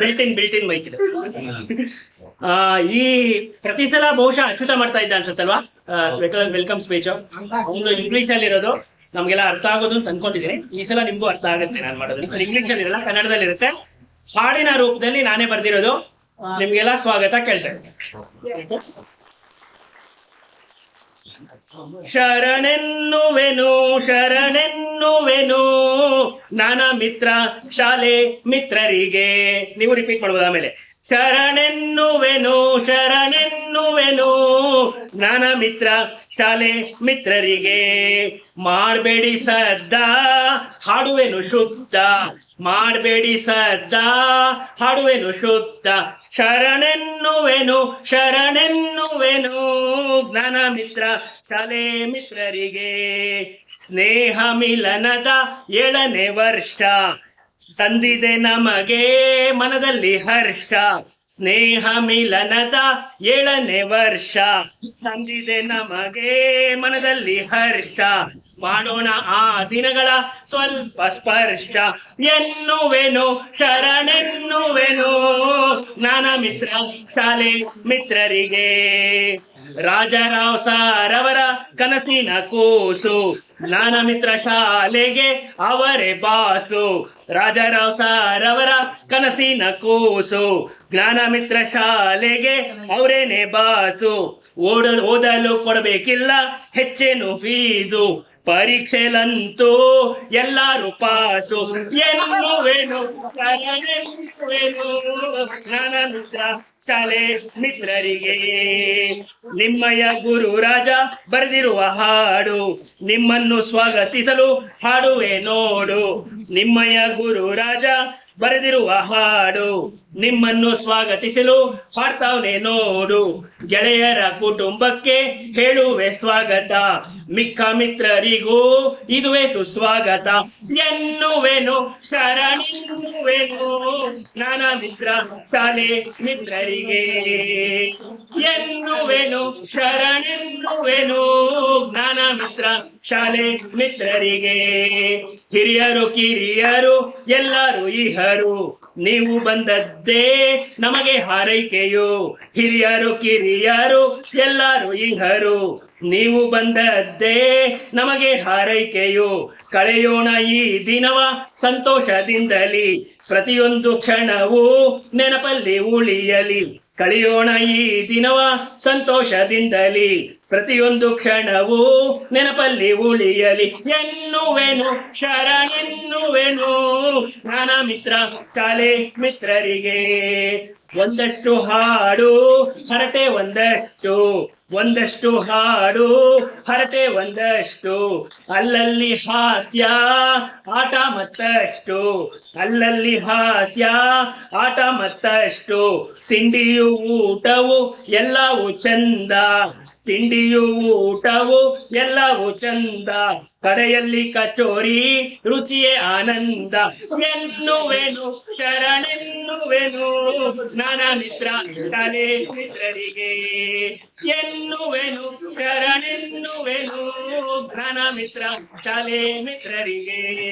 Built-in built-in mic ಇದೆ. ಆ, ಈ ಪ್ರತಿ ಸಲ ಬಹುಶಃ ಅಚ್ಯುತ ಮಾಡ್ತಾ ಇದ್ದ ಅನ್ಸುತ್ತಲ್ವಾ? ವೆಲ್ಕಮ್ ಸ್ಪೀಚ್ ಒಂದು ಇಂಗ್ಲಿಷ್ ಅಲ್ಲಿ ಇರೋದು. ನಮ್ಗೆಲ್ಲ ಅರ್ಥ ಆಗೋದು ಅಂತ ಅನ್ಕೊಂಡಿದ್ದೀನಿ ಈ ಸಲ ನಿಮ್ಗೂ ಅರ್ಥ ಆಗುತ್ತೆ ನಾನು ಮಾಡೋದು. ಇಂಗ್ಲಿಷ್ ಅಲ್ಲಿ ಇರಲ್ಲ ಕನ್ನಡದಲ್ಲಿ ಇರುತ್ತೆ. ಹಾಡಿನ ರೂಪದಲ್ಲಿ ನಾನೇ ಬರ್ದಿರೋದು. ನಿಮ್ಗೆಲ್ಲ ಸ್ವಾಗತ ಕೇಳ್ತೇನೆ ಶರಣೆನ್ನುವೆನು ಶರಣೆನ್ನುವೆನು. ನಾನಾ ಮಿತ್ರ ಶಾಲೆ ಮಿತ್ರರಿಗೆ. ನೀವು ರಿಪೀಟ್ ಮಾಡ್ಬೋದು ಆಮೇಲೆ. ಶರಣೆನ್ನುವೆನು ಶರಣೆನ್ನುವೆನು. ನಾನಾ ಮಿತ್ರ ಶಾಲೆ ಮಿತ್ರರಿಗೆ. ಮಾಡಬೇಡಿ ಸದ್ದ, ಹಾಡುವೆನು ಶುದ್ಧ. ಮಾಡಬೇಡಿ ಸದ್ದ, ಹಾಡುವೆನು ಶುದ್ಧ. ಶರಣೆನ್ನುವೆನು ಶರಣೆನ್ನುವೆನು. ಜ್ಞಾನ ಮಿತ್ರ ಶಾಲೆ ಮಿತ್ರರಿಗೆ ಸ್ನೇಹ ಮಿಲನದ ಏಳನೇ ವರ್ಷ. ತಂದಿದೆ ನಮಗೆ ಮನದಲ್ಲಿ ಹರ್ಷ. ಸ್ನೇಹ ಮಿಲನದ ಏಳನೇ ವರ್ಷ. ತಂದಿದೆ ನಮಗೆ ಮನದಲ್ಲಿ ಹರ್ಷ. ಮಾಡೋಣ ಆ ದಿನಗಳ ಸ್ವಲ್ಪ ಸ್ಪರ್ಶ. ಎನ್ನುವೆನು, ಶರಣೆನ್ನುವೆನು. ನಾನ ಮಿತ್ರ ಶಾಲೆ ಮಿತ್ರರಿಗೆ. ರಾಜರಾವ್ ಸಾರವರ ಕನಸಿನ ಕೂಸು. ಜ್ಞಾನ ಮಿತ್ರ ಶಾಲೆಗೆ ಅವರೇ ಬಾಸು. ರಾಜರಾವ್ ಸಾರವರ ಕನಸಿನ ಕೂಸು. ಜ್ಞಾನ ಮಿತ್ರ ಶಾಲೆಗೆ ಅವರೇನೆ ಬಾಸು. ಓಡ, ಓದಲು ಕೊಡಬೇಕಿಲ್ಲ, ಹೆಚ್ಚೇನು ಫೀಸು. ಪರೀಕ್ಷೆಲಂತೂ ಎಲ್ಲರೂ ಪಾಸು. ಎನ್ನುವೆನು ಶಾಲೆ ಮಿತ್ರರಿಗೆ. ನಿಮ್ಮಯ್ಯ ಗುರು ರಾಜ ಬರೆದಿರುವ ಹಾಡು, ನಿಮ್ಮನ್ನು ಸ್ವಾಗತಿಸಲು ಹಾಡುವೆ ನೋಡು. ನಿಮ್ಮಯ ಗುರು ರಾಜ ಬರೆದಿರುವ ಹಾಡು. ನಿಮ್ಮನ್ನು ಸ್ವಾಗತಿಸಲು ಹಾಡ್ತಾವನೆ ನೋಡು. ಗೆಳೆಯರ ಕುಟುಂಬಕ್ಕೆ ಹೇಳುವೆ ಸ್ವಾಗತ. ಮಿಕ್ಕ ಮಿತ್ರರಿಗೂ ಇದುವೇ ಸುಸ್ವಾಗತ. ಎನ್ನುವೆನು, ಶರಣಿನ್ನುವೆನು. ನಾನ ಮಿತ್ರ ಶಾಲೆ ಮಿತ್ರರಿಗೆ. ಎನ್ನುವೆನು, ಶರಣೆನ್ನುವೆನು. ಮಿತ್ರ ಶಾಲೆ ಮಿತ್ರರಿಗೆ. ಹಿರಿಯರು, ಕಿರಿಯರು, ಎಲ್ಲರೂ ಇಹರು. ನೀವು ಬಂದದ್ದೇ ನಮಗೆ ಹಾರೈಕೆಯು. ಹಿರಿಯರು, ಕಿರಿಯರು, ಎಲ್ಲರೂ ಇಹರು. ನೀವು ಬಂದದ್ದೇ ನಮಗೆ ಹಾರೈಕೆಯು. ಕಳೆಯೋಣ ಈ ದಿನವ ಸಂತೋಷದಿಂದಲಿ. ಪ್ರತಿಯೊಂದು ಕ್ಷಣವೂ ನೆನಪಲ್ಲಿ ಉಳಿಯಲಿ. ಕಳೆಯೋಣ ಈ ದಿನವ ಸಂತೋಷದಿಂದಲಿ. ಪ್ರತಿಯೊಂದು ಕ್ಷಣವೂ ನೆನಪಲ್ಲಿ ಉಳಿಯಲಿ. ಎನ್ನುವೆನು ಶರಣೆನ್ನುವೆನು ನಾನ ಮಿತ್ರ ಕಲೆ ಮಿತ್ರರಿಗೆ ಒಂದಷ್ಟು ಹಾಡು, ಹರಟೆ ಒಂದಷ್ಟು. ಒಂದಷ್ಟು ಹಾಡು, ಹರಟೆ ಒಂದಷ್ಟು. ಅಲ್ಲಲ್ಲಿ ಹಾಸ್ಯ, ಆಟ ಮತ್ತಷ್ಟು. ಅಲ್ಲಲ್ಲಿ ಹಾಸ್ಯ, ಆಟ ಮತ್ತಷ್ಟು. ತಿಂಡಿಯು, ಊಟವು, ಎಲ್ಲವೂ ಚಂದ. ತಿಂಡಿಯು ಊಟವು ಎಲ್ಲವೂ ಚಂದ. ಕಡೆಯಲ್ಲಿ ಕಚೋರಿ, ರುಚಿಯೇ ಆನಂದ. ಎನ್ನುವೆನು, ಶರಣೆನ್ನುವೆನು. ನಾನ ಮಿತ್ರ ಶಾಲೆ ಮಿತ್ರರಿಗೆ. ಎನ್ನುವೆನು, ಶರಣೆನ್ನುವೆನು. ನಾನ ಮಿತ್ರ ಶಾಲೆ ಮಿತ್ರರಿಗೆ.